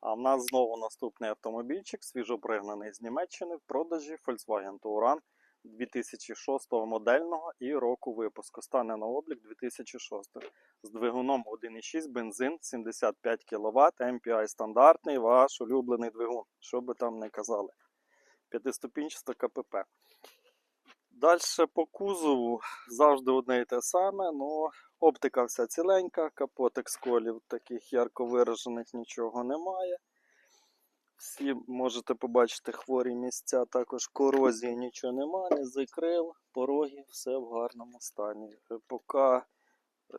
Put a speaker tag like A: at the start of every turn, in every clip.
A: А в нас знову наступний автомобільчик, свіжопригнаний з Німеччини в продажі Volkswagen Touran 2006 модельного і року випуску. Стане на облік 2006 з двигуном 1,6 бензин 75 кВт, MPI стандартний, ваш улюблений двигун, що би там не казали. П'ятиступінчаста КПП. Далі по кузову завжди одне і те саме, ну оптика вся ціленька, капотик сколів таких ярко виражених нічого немає. Всі можете побачити хворі місця, також корозії нічого немає, не закрив, пороги, все в гарному стані. Е, Поки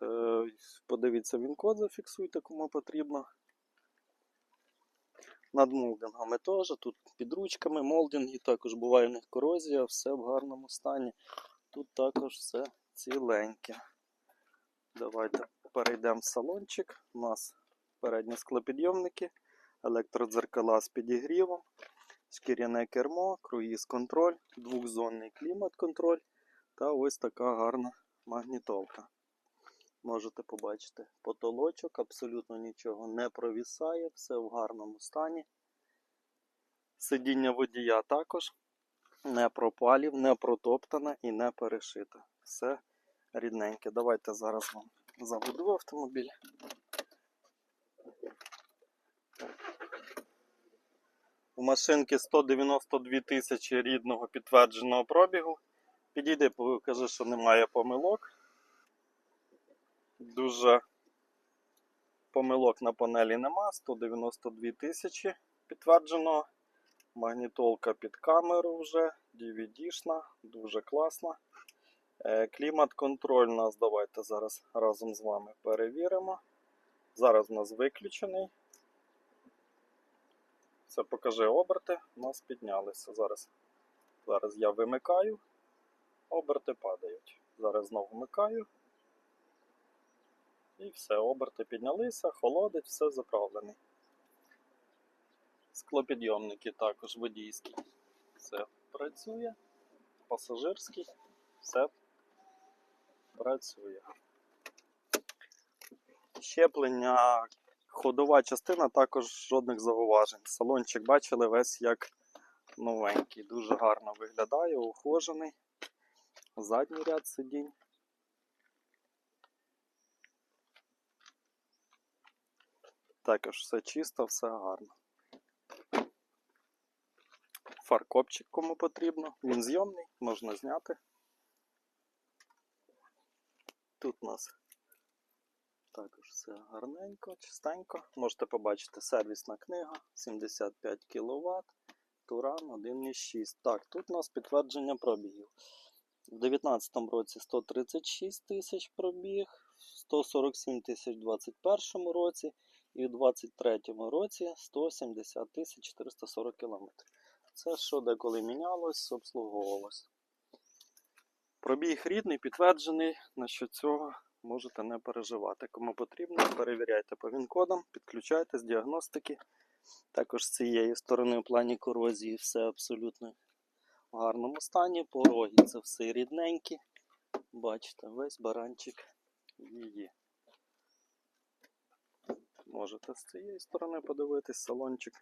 A: е, подивіться він код, зафіксуйте, кому потрібно. Над молдингами теж, тут під ручками молдинги, також буває в них корозія, все в гарному стані. Тут також все ціленьке. Давайте перейдемо в салончик. У нас передні склопідйомники, електродзеркала з підігрівом, шкіряне кермо, круїз-контроль, двохзонний клімат-контроль та ось така гарна магнітолка. Можете побачити потолочок, абсолютно нічого не провісає, все в гарному стані. Сидіння водія також не пропалів, не протоптане і не перешите. Все рідненьке. Давайте зараз вам заведу автомобіль. У машинки 192 тисячі рідного підтвердженого пробігу. Підійди, покажи, що немає помилок. Дуже помилок на панелі нема. 192 тисячі підтвердженого. Магнітолка під камеру вже, DVD-шна, дуже класна. Е, Клімат-контроль у нас давайте зараз разом з вами перевіримо. Зараз у нас виключений. Це покажи оберти, у нас піднялися. Зараз, зараз я вимикаю, оберти падають. Зараз знову вмикаю. І все, оберти піднялися, холодить, все заправлений. Склопідйомники також водійські. Все працює. Пасажирський, все працює. Щеплення, ходова частина також жодних зауважень. Салончик бачили весь як новенький. Дуже гарно виглядає, ухожений. Задній ряд сидінь. Також все чисто, все гарно. Фаркопчик кому потрібно. Він зйомний, можна зняти. Тут у нас також все гарненько, чистенько. Можете побачити сервісна книга 75 кВт. Туран 1,6. Так, тут у нас підтвердження пробігів. У 2019 році 136 тисяч пробіг, 147 тисяч у 2021 році і у 2023 році 170 тисяч 440 км. Це що деколи мінялось, обслуговувалось. Пробіг рідний, підтверджений. Насчет цього можете не переживати. Кому потрібно, перевіряйте по він-кодам, підключайте з діагностики. Також з цієї сторони в плані корозії все абсолютно в гарному стані. Пороги це все рідненькі. Бачите, весь баранчик її. Можете з цієї сторони подивитись салончик.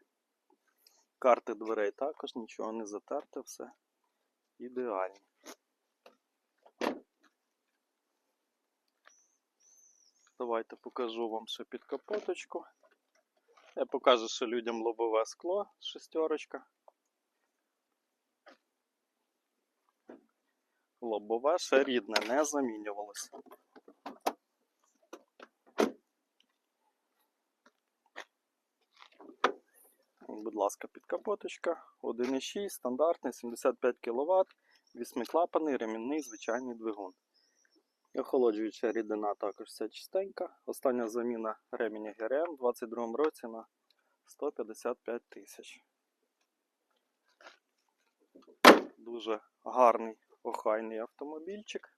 A: Карти дверей також нічого не затерте, все ідеально. Давайте покажу вам ще під капоточку. Я покажу ще людям лобове скло шестерочка. Лобове ще рідне, не замінювалося. Будь ласка, підкапоточка. 1,6, стандартний, 75 кВт, вісьмиклапаний, ремінний, звичайний двигун. Охолоджуюча рідина також вся чистенька. Остання заміна ременя ГРМ у 2022 році на 155 тисяч. Дуже гарний, охайний автомобільчик.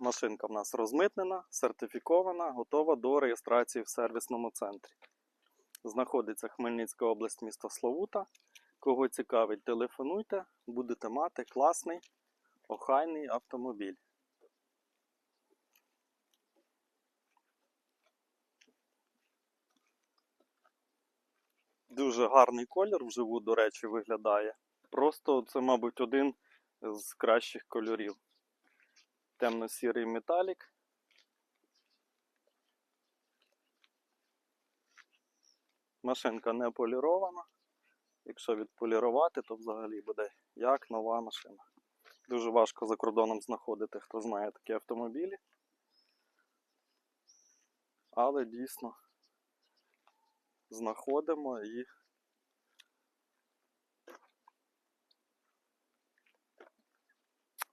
A: Машинка в нас розмитнена, сертифікована, готова до реєстрації в сервісному центрі. Знаходиться Хмельницька область, місто Славута. Кого цікавить, телефонуйте, будете мати класний, охайний автомобіль. Дуже гарний колір вживу, до речі, виглядає. Просто це, мабуть, один з кращих кольорів. Темно-сірий металік. Машинка не полірована. Якщо відполірувати, то взагалі буде як нова машина. Дуже важко за кордоном знаходити, хто знає такі автомобілі. Але дійсно знаходимо і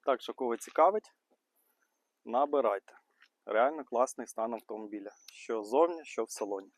A: Так що, кого цікавить, набирайте. Реально класний стан автомобіля. Що ззовні, що в салоні.